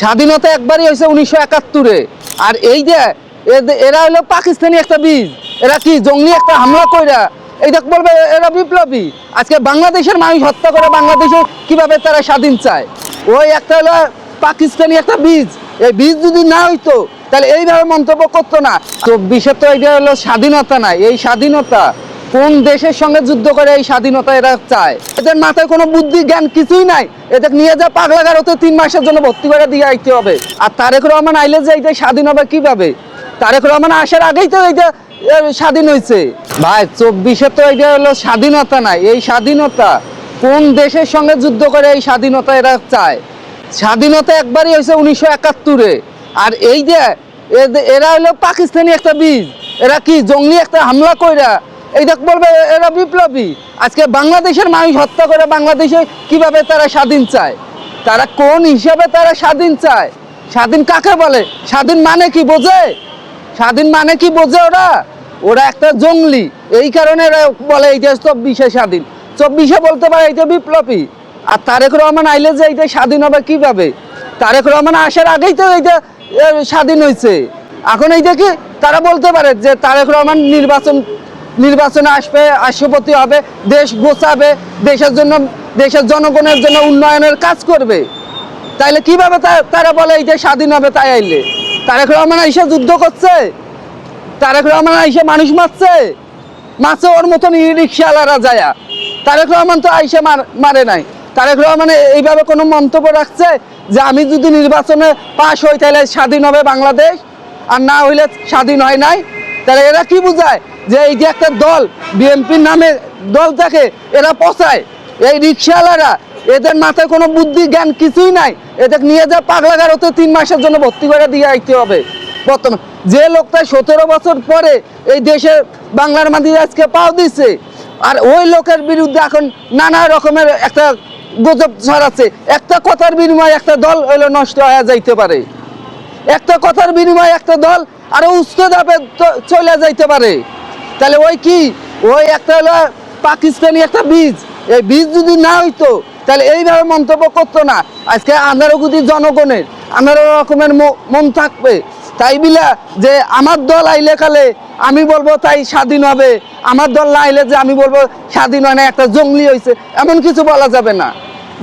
স্বাধীনতা একবারই হয়েছে উনিশশো একাত্তরে। আর এই যে এরা হলো পাকিস্তানি একটা বীজ, এরা কি জঙ্গি একটা হামলা কইরা এইটা বলবে এরা বিপ্লবী। আজকে বাংলাদেশের মানুষ হত্যা করে বাংলাদেশে কীভাবে তারা স্বাধীন চায়? ওই একটা হলো পাকিস্তানি একটা বীজ, এই বীজ যদি না হইতো, তাহলে এইভাবে মন্তব্য করতো না। তো চব্বিশে তো এটা হলো স্বাধীনতা নাই, এই স্বাধীনতা কোন দেশের সঙ্গে যুদ্ধ করে এই স্বাধীনতা এরা চায়? এদের মাথায় কোনো বুদ্ধি, জ্ঞান কিছুই নাই। এদের নিয়ে যা পাগলাগারতে তিন মাসের জন্য ভর্তি করে দিয়ে আইতে হবে। আর তারেক রহমান আইলে যে এইটা স্বাধীন হবে কীভাবে? তারেক রহমান আসার আগেই তো এইটা স্বাধীন হয়েছে ভাই, চব্বিশে তো এটা হলো স্বাধীনতা নাই। এই স্বাধীনতা কোন দেশের সঙ্গে যুদ্ধ করে এই স্বাধীনতা এরা চায়? স্বাধীনতা একবারই হয়েছে উনিশশো একাত্তরে। আর এই যে এরা হলো পাকিস্তানি একটা বীজ। এরা কি জঙ্গি একটা হামলা কইরা এই দেখ বলবে, এরা বিপ্লবী। আজকে বাংলাদেশের মানুষ হত্যা করে বাংলাদেশে কীভাবে তারা স্বাধীন চায়? তারা কোন হিসাবে তারা স্বাধীন চায়? স্বাধীন কাকে বলে? স্বাধীন মানে কি বোঝে? স্বাধীন মানে কি বোঝে ওরা? ওরা একটা জঙ্গলি। এই কারণে এরা বলে এইটা চব্বিশে স্বাধীন। চব্বিশে বলতে পারে এইটা বিপ্লবী। আর তারেক রহমান আইলে যে এইটা স্বাধীন হবে কীভাবে? তারেক রহমান আসার আগেই তো এইটা স্বাধীন হয়েছে এখন এইটা কি, তারা বলতে পারে যে তারেক রহমান নির্বাচন নির্বাচনে আসবে রাষ্ট্রপতি হবে, দেশ গোছাবে, দেশের জন্য, দেশের জনগণের জন্য উন্নয়নের কাজ করবে। তাইলে কীভাবে তারা বলে এই যে স্বাধীন হবে তাই আইলে? তারেক রহমান এসে যুদ্ধ করছে। তারেক রহমান এসে মানুষ মারছে। মাছে ওর মতন রিক্সাওয়ালারা যায়। তারেক রহমান তো আইসে মারে নাই। তারেক রহমান এইভাবে কোনো মন্তব্য রাখছে যে আমি যদি নির্বাচনে পাশ হই তাহলে স্বাধীন হবে বাংলাদেশ, আর না হইলে স্বাধীন হয় নাই। তাহলে এরা কি বুঝায়? যে এই যে একটা দল, বিএনপির নামে দল থাকে, এরা পচায়। এই রিক্সাওয়ালারা, এদের মাথায় কোনো বুদ্ধি, জ্ঞান কিছুই নাই। এদের নিয়ে যা পাগলাগারতে তিন মাসের জন্য ভর্তি করে দিয়ে আইতে হবে। বর্তমান যে লোকটা সতেরো বছর পরে এই দেশে বাংলার মাটিতে আজকে পাও দিছে, আর ওই লোকের বিরুদ্ধে এখন নানা রকমের একটা গুজব ছড়াচ্ছে। একটা কথার বিনিময়ে একটা দল হইল নষ্ট হয়ে যাইতে পারে। একটা কথার বিনিময়ে একটা দল আরও উচ্চ ধাপে চলে যাইতে পারে। তাহলে ওই কি? ওই একটা হলো পাকিস্তানি একটা বীজ। এই বীজ যদি না হইতো, তাহলে এইভাবে মন্তব্য করতো না। আজকে আন্ধারো কোটি জনগণের আন্ধারো রকমের মন থাকবে। তাই বিলা যে আমার দল আইলে কালে আমি বলব তাই স্বাধীন হবে। আমার দল না আইলে যে আমি বলব স্বাধীন হয় না, একটা জঙ্গলি হয়েছে এমন কিছু বলা যাবে না।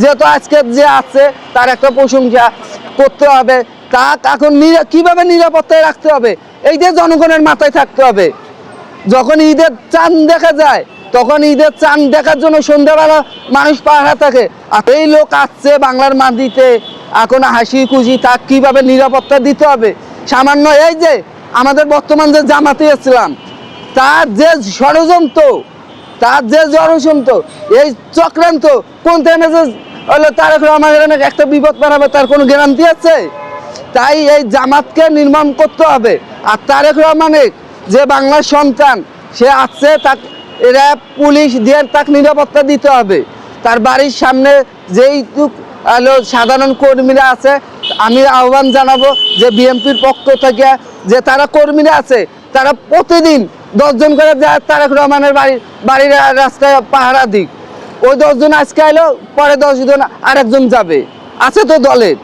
যেহেতু আজকে যে আছে, তার একটা প্রশংসা করতে হবে। তা এখন কীভাবে নিরাপত্তায় রাখতে হবে? এই যে জনগণের মাথায় থাকতে হবে। যখন ঈদের চাঁদ দেখা যায়, তখন ঈদের চাঁদ দেখার জন্য সন্ধ্যাবেলা মানুষ পাহারা থাকে। আর এই লোক আসছে বাংলার মাটিতে, এখন হাসি খুশি তা কীভাবে নিরাপত্তা দিতে হবে? সামান্য এই যে আমাদের বর্তমান যে জামাতে ইসলাম, তার যে ষড়যন্ত্র, তার যে ষড়যন্ত্র এই চক্রান্ত, কোন টাইমে যে হলো তারেক রহমানের অনেক একটা বিপদ বানাবে, তার কোনো গ্যারান্টি আছে? তাই এই জামাতকে নির্মাণ করতে হবে। আর তারেক রহমানের যে বাংলার সন্তান, সে আছে, তাক, এরা পুলিশ দিয়ে তাকে নিরাপত্তা দিতে হবে। তার বাড়ির সামনে যেইটুক সাধারণ কর্মীরা আছে, আমি আহ্বান জানাব যে বিএনপির পক্ষ থেকে যে তারা কর্মীরা আছে, তারা প্রতিদিন দশজন করে যায় তারেক রহমানের বাড়ির বাড়ির রাস্তায় পাহারা দিক। ওই দশজন আজকে এলো, পরে দশজন আরেকজন যাবে। আছে তো দলের।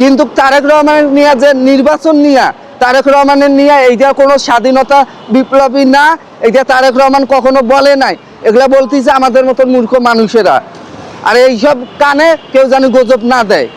কিন্তু তারেক রহমানের নিয়ে যে নির্বাচন নিয়ে তারেক রহমানের নিয়ে এইটা কোনো স্বাধীনতা বিপ্লবী না, এইটা তারেক রহমান কখনো বলে নাই। এগুলো বলতেছে আমাদের মতন মূর্খ মানুষেরা। আর এইসব কানে কেউ যেন গজব না দেয়।